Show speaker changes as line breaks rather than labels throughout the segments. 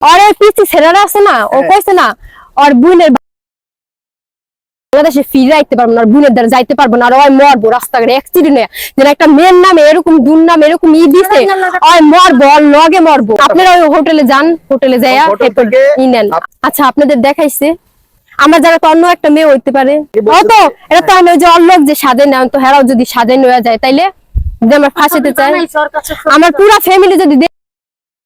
আর পিসি ছেলেরা আছে না ও
হ্যাঁ।
কইছে না আর বুনের বাংলাদেশে ফিরে আইতে পারব না আর বুনের দ্বারা যাইতে পারব না আর ওই মরবো রাস্তাঘাটে অ্যাক্সিডেন্ট হয়ে যেন একটা মেয়ের নামে এরকম দুর নামে এরকম ই দিছে ওই মরবো আর লগে মরবো। আপনারা ওই হোটেলে যান হোটেলে যাইয়া ই নেন। আচ্ছা আপনাদের দেখাইছে। আমার যারা তো অন্য একটা মেয়ে হইতে পারে। ও তো এটা তো আমি ওই যে অল্লোক যে সাজে নেন তো হেরাও যদি সাজে নেওয়া যায় তাইলে যদি আমার ফাঁসিতে চায়। আমার পুরা ফ্যামিলি যদি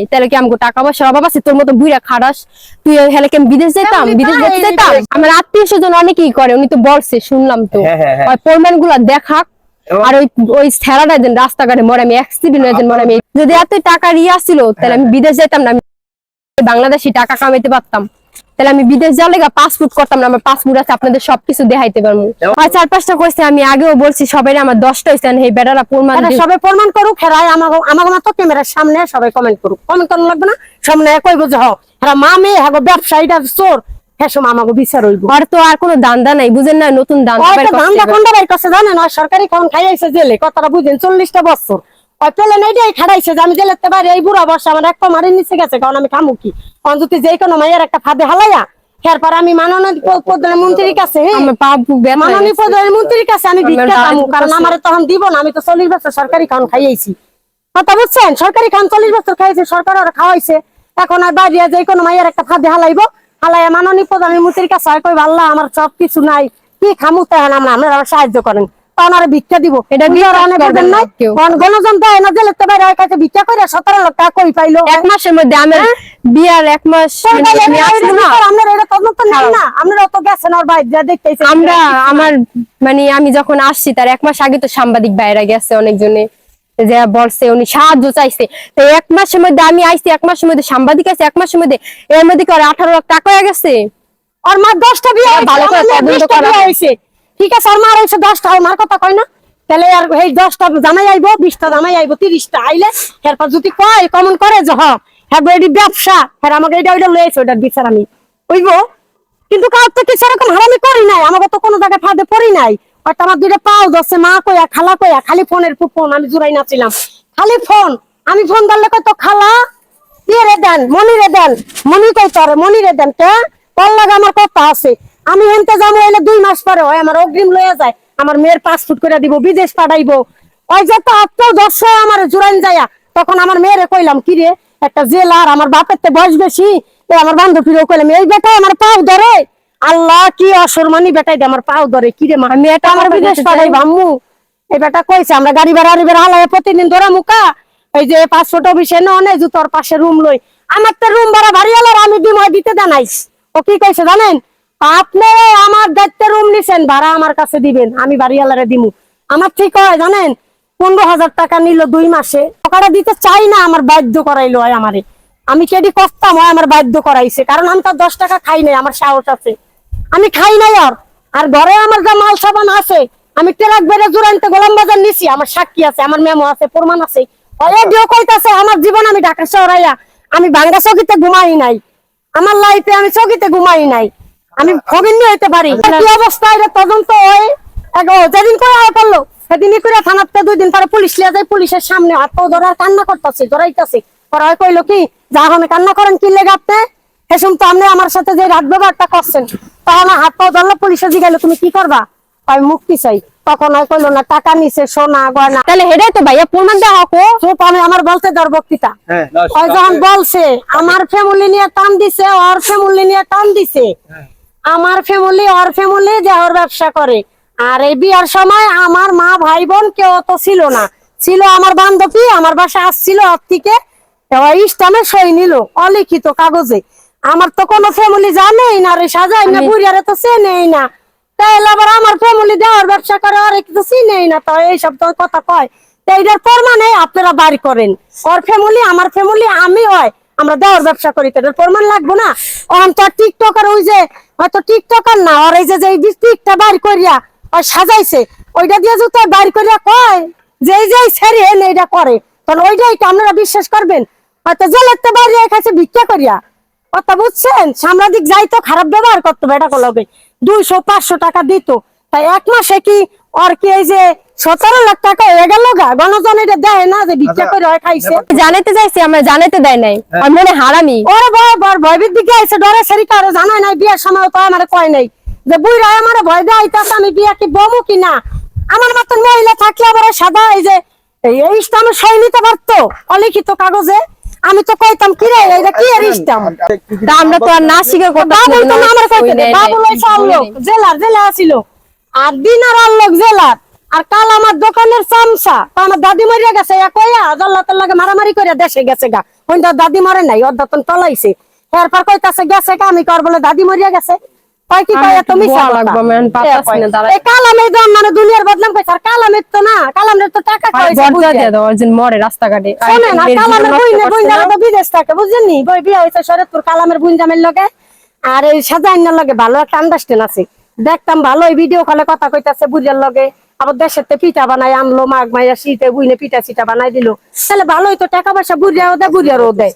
তাহলে কি আমাকে টাকা পয়সা অভাব আছে? তোর মতো বুড়া খারাস তুই হেলে কি আমি বিদেশ যেতাম বিদেশ যেতে যেতাম আমার আত্মীয় স্বজন অনেকেই করে উনি তো বলছে শুনলাম তো।
হ্যাঁ, হ্যাঁ, হ্যাঁ।
ওই প্রমাণগুলা দেখাক আর ওই ওই ছেড়াটা একদিন রাস্তাঘাটে মরে আমি অ্যাক্সিডেন্ট হয়ে যেন মরে আমি যদি এত টাকা রিয়া ছিল তাহলে আমি বিদেশ যেতাম না। আমি বাংলাদেশি টাকা কামাইতে পারতাম। তাহলে আমি বিদেশ যাওয়ার লেগে পাসপোর্ট করতাম না আমার পাসপোর্ট আছে আপনাদের সবকিছু দেখাইতে পারব। আর চার পাঁচটা কইছে আমি আগেও বলছি সবাই আমার দশটা হয়েছে এই বেটারা প্রমাণ
সবাই প্রমাণ করুক হেরাই আমাকে আমাকে মতো ক্যামেরার সামনে সবাই কমেন্ট করুক। কমেন্ট করানো লাগবে না সামনে কইব যে হ হেরা মা মেয়ে হ্যাঁ ব্যবসায়ীটা চোর আমাকে বিচার হইব।
আর তো আর কোনো দান্দা নাই বুঝেন না নতুন দান্দা।
কোনটা বাইর করছে জানেন ওই সরকারি কোন খাইয়াছে জেলে কথাটা বুঝেন চল্লিশটা বছর। ওই পেলে এইটাই খাড়াইছে যে আমি জেলেতে বাইরে এই বুড়া বর্ষা আমার একটা মারি নিচে গেছে কারণ আমি খামু কি? কারণ যদি যে কোনো মাইয়ের একটা ফাঁদে হালাইয়া এরপর আমি মাননীয় প্রধানমন্ত্রীর কাছে
আমার পা বুক ব্যথা
মাননীয় প্রধানমন্ত্রীর কাছে আমি ভিক্ষা পাবো কারণ আমার তখন দিব না আমি তো চল্লিশ বছর সরকারি খান খাইয়েছি। কথা বুঝছেন? সরকারি খান চল্লিশ বছর খাইছে সরকার ওরা খাওয়াইছে। এখন আর বাইরে যে কোনো মাইয়ের একটা ফাঁদে হালাইবো হালাইয়া মাননীয় প্রধানমন্ত্রীর কাছে কই আল্লাহ আমার সব কিছু নাই কি খামু তাই আমরা আপনারা আমার সাহায্য করেন। ভিক্ষা দিব।
এটা
বাইরে কাছে ভিক্ষা করে সতেরো লাখ টাকা কই পাইলো?
এক মাসের মধ্যে আমার বিয়ার এক মাস মানে
এটা তদন্ত না? গেছেন বাইরে যা
আমরা আমার মানে আমি যখন আসছি তার এক মাস আগে তো সাংবাদিক বাইরে গেছে অনেকজনে যে বলছে উনি সাহায্য চাইছে। তো এক মাসের মধ্যে আমি আইছি এক মাসের মধ্যে সাংবাদিক আছে এক মাসের মধ্যে এর মধ্যে কি আঠারো লাখ টাকা হয়ে গেছে?
ওর মার দশটা বিয়ে
ভালো করে তদন্ত করা
হয়েছে। ঠিক আছে, আর মার হয়েছে দশটা। মার কথা কয় না? তাহলে আর এই দশটা জামাই আইবো, বিশটা জামাই আইবো, তিরিশটা আইলে এরপর যদি কয় কমন করে যে হ হ্যাঁ এটি ব্যবসা হ্যাঁ আমাকে এটা ওইটা লয়েছে ওইটার বিচার আমি। বুঝব কিন্তু কার তো কিছু এরকম হারামি করি নাই? আমাকে তো কোনো জায়গায় ফাঁদে পড়ি নাই। হয়তো আমার দুইটা পাও দশে মা কইয়া, খালা কইয়া, খালি ফোনের ফোন, আমি জুড়াই নাছিলাম খালি ফোন, আমি ফোন ধরলে কয় তো খালা? দিয়ে রে দেন মনি রে দেন, মনি কই তোরে মনি রে দেন, কে? তোর লাগে আমার কথা আছে। আমি হেনতে যাব এলে দুই মাস পরে হয় আমার অগ্রিম লয়ে যায়। আমার মেয়ের পাসপোর্ট করে দিব বিদেশ পাঠাইবো। ওই যে তো আত্ম দর্শ আমার জুরাইন যায়া তখন আমার মেয়েরে কইলাম কি রে একটা জেলার আমার বাপের তে বয়স বেশি তো আমার বান্ধবীরও কইলাম এই বেটা আমার পাও ধরে। আল্লাহ কি অসরমানি বেটাই দে আমার পাও ধরে কি রে মা
আমি এটা
আমার বিদেশ। পাঠাইবো আম্মু। এই বেটা কইছে আমরা গাড়ি ভাড়া ভাড়া হালাই প্রতিদিন ধরা মুকা। এই যে পাসপোর্ট অফিসে ন নে তোর পাশে রুম লই। আমার তো রুম ভাড়া ভারী হলো আমি বিময় দিতে জানাইস ও কি কইছে জানেন? আপনি আমার দায়িত্বে রুম নিছেন, ভাড়া আমার কাছে দিবেন, আমি বাড়িওয়ালারে দিমু। আমার ঠিক হয়, জানেন? পনেরো হাজার টাকা নিল দুই মাসে, টাকাটা দিতে চাই না, আমার বাধ্য করাইলো হয় আমারে। আমি কেডি করতাম, হয় আমার বাধ্য করাইছে? কারণ আমি তো দশ টাকা খাই নাই, আমার সাহস আছে। আমি খাই নাই আর। আর ঘরে আমার যা মাল সাবান আছে, আমি ট্রাক বেড়ে জোরাইতে গোলাম বাজার নিছি, আমার সাক্ষী আছে, আমার মেমো আছে, প্রমাণ আছে। কইতাছে, আমার জীবন আমি ঢাকা শহরাইয়া আমি ভাঙ্গা চকিতে ঘুমাই নাই। আমার লাইফে আমি চকিতে ঘুমাই নাই। আমি খবিন হইতে পারি। কি অবস্থা এটা তদন্ত হয়। এক- যেদিন করে আয় পারল সেদিনই করে থানাতে দুই দিন পরে পুলিশ লিয়া যায় পুলিশের সামনে হাত ধরে কান্না করতেছে ধরাইতেছে। পরে কইলো কি যা আমি কান্না করেন কি লেগে আপনি? এসম তো আপনি আমার সাথে যে রাত ব্যবহারটা করছেন তখন হাত পাও ধরলো পুলিশে জিগাইলো তুমি কি করবা? আমি মুক্তি চাই। তখন হয় কইলো না টাকা নিছে সোনা গয়না।
তাহলে হেডাই তো ভাইয়া প্রমাণ দেওয়া হোক
চুপ আমি আমার বলতে ধর বক্তৃতা
হ্যাঁ।
ওই যখন বলছে আমার ফ্যামিলি নিয়ে টান দিছে ওর ফ্যামিলি নিয়ে টান দিছে। আমার ফ্যামিলি ওর ফ্যামিলি যে ওর ব্যবসা করে। আর এই বিয়ার সময় আমার মা ভাই বোন কেউ তো ছিল না। ছিল আমার বান্ধবী আমার বাসা আসছিল ওর থেকে। ইস্টামে সই নিল অলিখিত কাগজে। আমার তো কোনো ফ্যামিলি জানেই না রে সাজাই না বুড়িয়ারে তো সে নেই না। তাইলে আবার আমার ফ্যামিলি দেওয়ার ব্যবসা করে আর কিছু চিনেই না তো এইসব তো কথা কয়। তো এইটার মানে আপনারা বাড়ি করেন। ওর ফ্যামিলি আমার ফ্যামিলি আমি হয়। আমরা দেওয়ার ব্যবসা করি তো প্রমাণ লাগবো না? ওখান তো টিকটকার ওই যে, হয়তো টিকটকার না, আর এই যে টিকটা বাড়ি করিয়া ওই সাজাইছে, ওইটা দিয়ে যদি বাড়ি করিয়া কয় যে এই যে ছেড়ে এনে এটা করে, তাহলে ওইটাই কি আপনারা বিশ্বাস করবেন? হয়তো জেলেতে বাইরে খাইছে ভিক্ষা করিয়া। কথা বুঝছেন? সাংবাদিক যাইতো, খারাপ ব্যবহার করতো বেটা কলবে দুইশো, পাঁচশো টাকা দিত। এক মাসে কি ওর কি এই যে সতেরো লাখ টাকা হয়ে গেল গা? গণজন এটা দেয় না যে ভিক্ষা করে হয় খাইছে।
জানাইতে চাইছি আমরা জানাইতে দেয় নাই। আর মনে হারামি।
ওরে ভয় ভয় ভয়ভীত দিকে আইছে? ডরে সেরি কারও জানাই নাই বিয়ের সময় তো আমার কয় নাই। যে বুইরা আমার ভয় দেয় আমি বিয়া কি বমু কি না? আমার মতন মহিলা থাকলে আবার সাদা এই যে এই ইস্টাম সই নিতে পারতো অলিখিত কাগজে। আমি তো কইতাম কি রে এটা কি এর ইস্টাম
আমরা তো আর না স্বীকার করতে
বাবুল তো আমার কইতে বাবুল ওই সব লোক জেলার জেলা আছিল। আর দিনার আর লোক জেলার। আর কাল আমার দোকানের চামচা তো আমার দাদি মরিয়া গেছে জল্লাতের লাগে মারামারি করে দেশে গেছে গা। হইন্দা দাদি মরে নাই ওর দাতন তলাইছে। এরপর কইতাছে গেছে গা আমি কর বলে দাদি মরিয়া গেছে। কয় কি কয় তুমি কালামে দাম মানে দুনিয়ার বদনাম কইছে আর কালামের তো না কালামের তো টাকা খাইছে
বর্জা দিয়ে দাও একজন মরে রাস্তাঘাটে।
না কালামের বুইনে বুইনে। তো বিদেশ থাকে বুঝছেন নি? বই বিয়া হইছে শরৎপুর কালামের বুইন জামের লগে। আর এই সাজাইনার লগে ভালো একটা আন্ডারস্ট্যান্ড আছে। দেখতাম ভালো এই ভিডিও কলে কথা কইতাছে বুঝার লগে। আবার দেশের তে পিঠা বানাই আনলো, মাঘ মাইয়া শীতে বুইনে পিঠা সিটা বানাই দিল। তাহলে ভালোই তো, টাকা পয়সা বুঝিয়াও দেয় বুঝিয়ারও দেয়